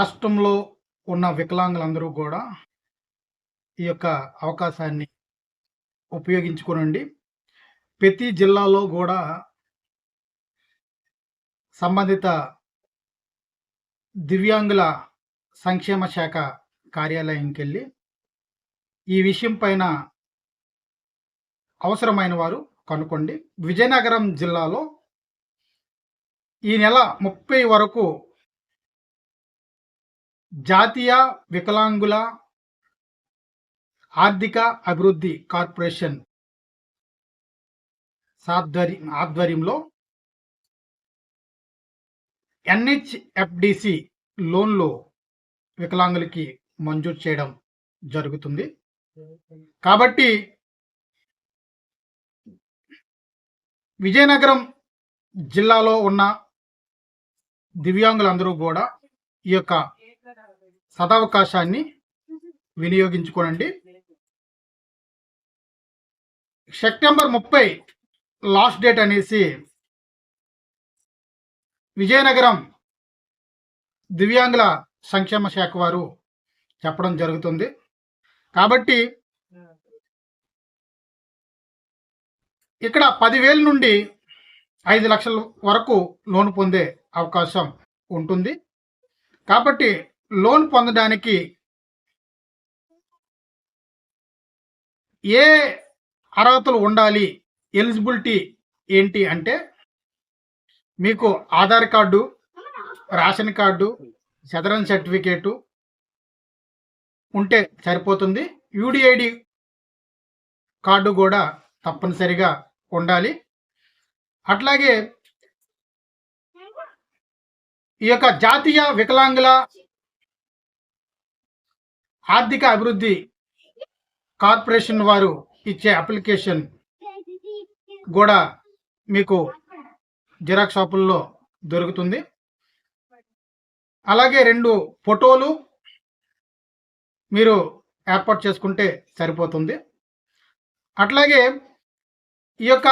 రాష్ట్రంలో ఉన్న వికలాంగులందరూ కూడా ఈ యొక్క అవకాశాన్ని ఉపయోగించుకోనండి. ప్రతి జిల్లాలో కూడా సంబంధిత దివ్యాంగుల సంక్షేమ శాఖ కార్యాలయంకి వెళ్ళి ఈ విషయం పైన అవసరమైన వారు కనుక్కోండి. విజయనగరం జిల్లాలో ఈ నెల ముప్పై వరకు జాతీయ వికలాంగుల ఆర్థిక అభివృద్ధి కార్పొరేషన్ సాధ్వరి ఆధ్వర్యంలో ఎన్హెచ్ఎఫ్డిసి లోన్లు వికలాంగులకి మంజూరు చేయడం జరుగుతుంది. కాబట్టి విజయనగరం జిల్లాలో ఉన్న దివ్యాంగులందరూ కూడా ఈ యొక్క సదవకాశాన్ని వినియోగించుకోనండి. సెప్టెంబర్ ముప్పై లాస్ట్ డేట్ అనేసి విజయనగరం దివ్యాంగుల సంక్షేమ శాఖ వారు చెప్పడం జరుగుతుంది. కాబట్టి ఇక్కడ పదివేల నుండి ఐదు లక్షల వరకు లోన్ పొందే అవకాశం ఉంటుంది. కాబట్టి లోన్ పొందడానికి ఏ అర్హతలు ఉండాలి? ఎలిజిబిలిటీ ఏంటి అంటే మీకు Aadhaar card ration card Sadarem certificate ఉంటే సరిపోతుంది. యూడిఐడి కార్డు కూడా తప్పనిసరిగా ఉండాలి. అట్లాగే ఈ యొక్క జాతీయ వికలాంగుల ఆర్థిక అభివృద్ధి కార్పొరేషన్ వారు ఇచ్చే అప్లికేషన్ కూడా మీకు జిరాక్స్ షాపుల్లో దొరుకుతుంది. అలాగే రెండు ఫోటోలు మీరు ఏర్పాటు చేసుకుంటే సరిపోతుంది. అట్లాగే ఈ యొక్క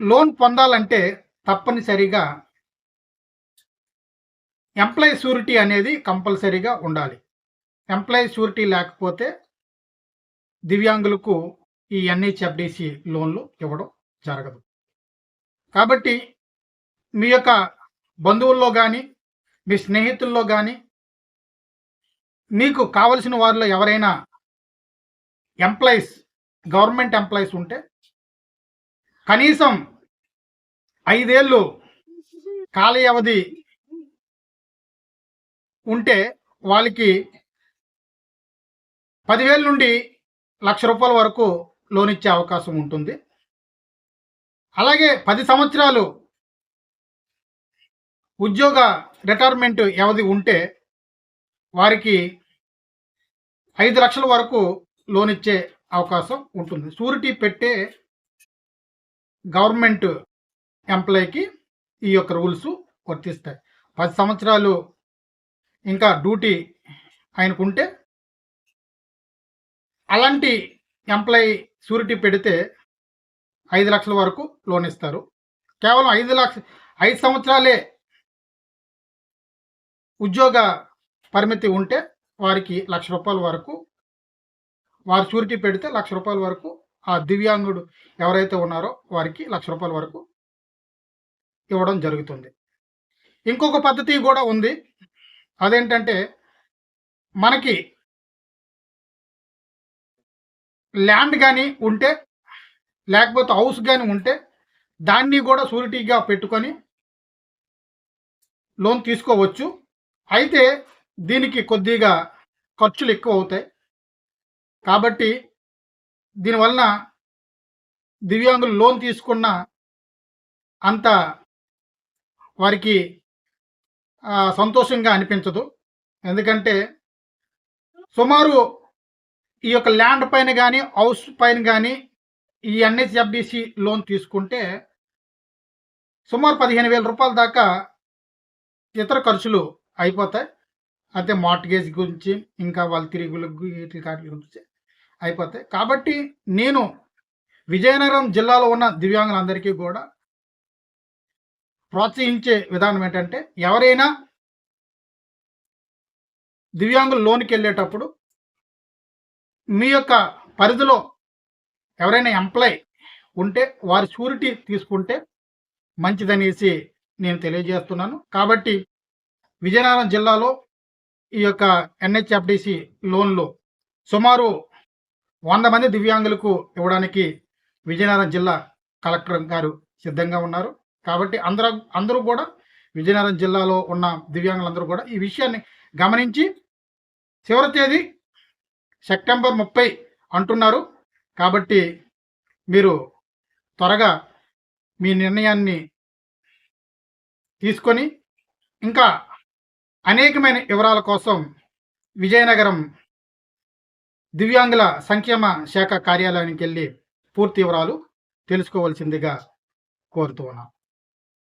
లోన్ పొందాలంటే తప్పనిసరిగా ఎంప్లాయీ షూరిటీ అనేది కంపల్సరీగా ఉండాలి. ఎంప్లాయీ షూరిటీ లేకపోతే దివ్యాంగులకు ఈ ఎన్హెచ్ఎఫ్డిసి లోన్లు ఇవ్వడం జరగదు. కాబట్టి మీ యొక్క బంధువుల్లో కానీ మీ స్నేహితుల్లో కానీ మీకు కావలసిన వారిలో ఎవరైనా ఎంప్లాయీస్ గవర్నమెంట్ ఎంప్లాయీస్ ఉంటే కనీసం ఐదేళ్ళు కాల వ్యవధి ఉంటే వాళ్ళకి పదివేల నుండి లక్ష రూపాయల వరకు లోన్ ఇచ్చే అవకాశం ఉంటుంది. అలాగే పది సంవత్సరాలు ఉద్యోగ రిటైర్మెంట్ వ్యవధి ఉంటే వారికి ఐదు లక్షల వరకు లోన్ ఇచ్చే అవకాశం ఉంటుంది. షూరిటీ పెట్టే గవర్నమెంట్ ఎంప్లాయీకి ఈ యొక్క రూల్స్ వర్తిస్తాయి. పది సంవత్సరాలు ఇంకా డ్యూటీ ఆయనకుంటే అలాంటి ఎంప్లాయీ షూరిటీ పెడితే ఐదు లక్షల వరకు లోన్ ఇస్తారు. కేవలం ఐదు లక్ష ఐదు సంవత్సరాలే ఉద్యోగ పరిమితి ఉంటే వారికి లక్ష రూపాయల వరకు వారు షూరిటీ పెడితే లక్ష రూపాయల వరకు ఆ దివ్యాంగుడు ఎవరైతే ఉన్నారో వారికి లక్ష రూపాయల వరకు ఇవ్వడం జరుగుతుంది. ఇంకొక పద్ధతి కూడా ఉంది. అదేంటంటే మనకి ల్యాండ్ కానీ ఉంటే లేకపోతే హౌస్ కానీ ఉంటే దాన్ని కూడా షూరిటీగా పెట్టుకొని లోన్ తీసుకోవచ్చు. అయితే దీనికి కొద్దిగా ఖర్చులు ఎక్కువ అవుతాయి. కాబట్టి దీనివలన దివ్యాంగులు లోన్ తీసుకున్న అంత వారికి సంతోషంగా అనిపించదు. ఎందుకంటే సుమారు ఈ యొక్క ల్యాండ్ పైన కానీ హౌస్ పైన కానీ ఈ ఎన్హెచ్ఎఫ్డిసి లోన్ తీసుకుంటే సుమారు పదిహేను వేల రూపాయల దాకా ఇతర ఖర్చులు అయిపోతాయి. అయితే మార్ట్గేజ్ గురించి ఇంకా వాళ్ళ తిరుగుల వీటి కార్డుల గురించి అయిపోతాయి. కాబట్టి నేను విజయనగరం జిల్లాలో ఉన్న దివ్యాంగులందరికీ కూడా ప్రోత్సహించే విధానం ఏంటంటే ఎవరైనా దివ్యాంగులు లోనికి వెళ్ళేటప్పుడు మీ యొక్క పరిధిలో ఎవరైనా ఎంప్లాయ్ ఉంటే వారి షూరిటీ తీసుకుంటే మంచిదనేసి నేను తెలియజేస్తున్నాను. కాబట్టి విజయనగరం జిల్లాలో ఈ యొక్క ఎన్హెచ్ఎఫ్డిసి లోన్లు సుమారు వంద మంది దివ్యాంగులకు ఇవ్వడానికి విజయనగరం జిల్లా కలెక్టర్ గారు సిద్ధంగా ఉన్నారు. కాబట్టి అందరూ అందరూ కూడా విజయనగరం జిల్లాలో ఉన్న దివ్యాంగులందరూ కూడా ఈ విషయాన్ని గమనించి చివరి తేదీ సెప్టెంబర్ ముప్పై అంటున్నారు. కాబట్టి మీరు త్వరగా మీ నిర్ణయాన్ని తీసుకొని ఇంకా అనేకమైన వివరాల కోసం విజయనగరం దివ్యాంగుల సంక్షేమ శాఖ కార్యాలయానికి వెళ్ళి పూర్తి వివరాలు తెలుసుకోవాల్సిందిగా కోరుతూ ఉన్నాం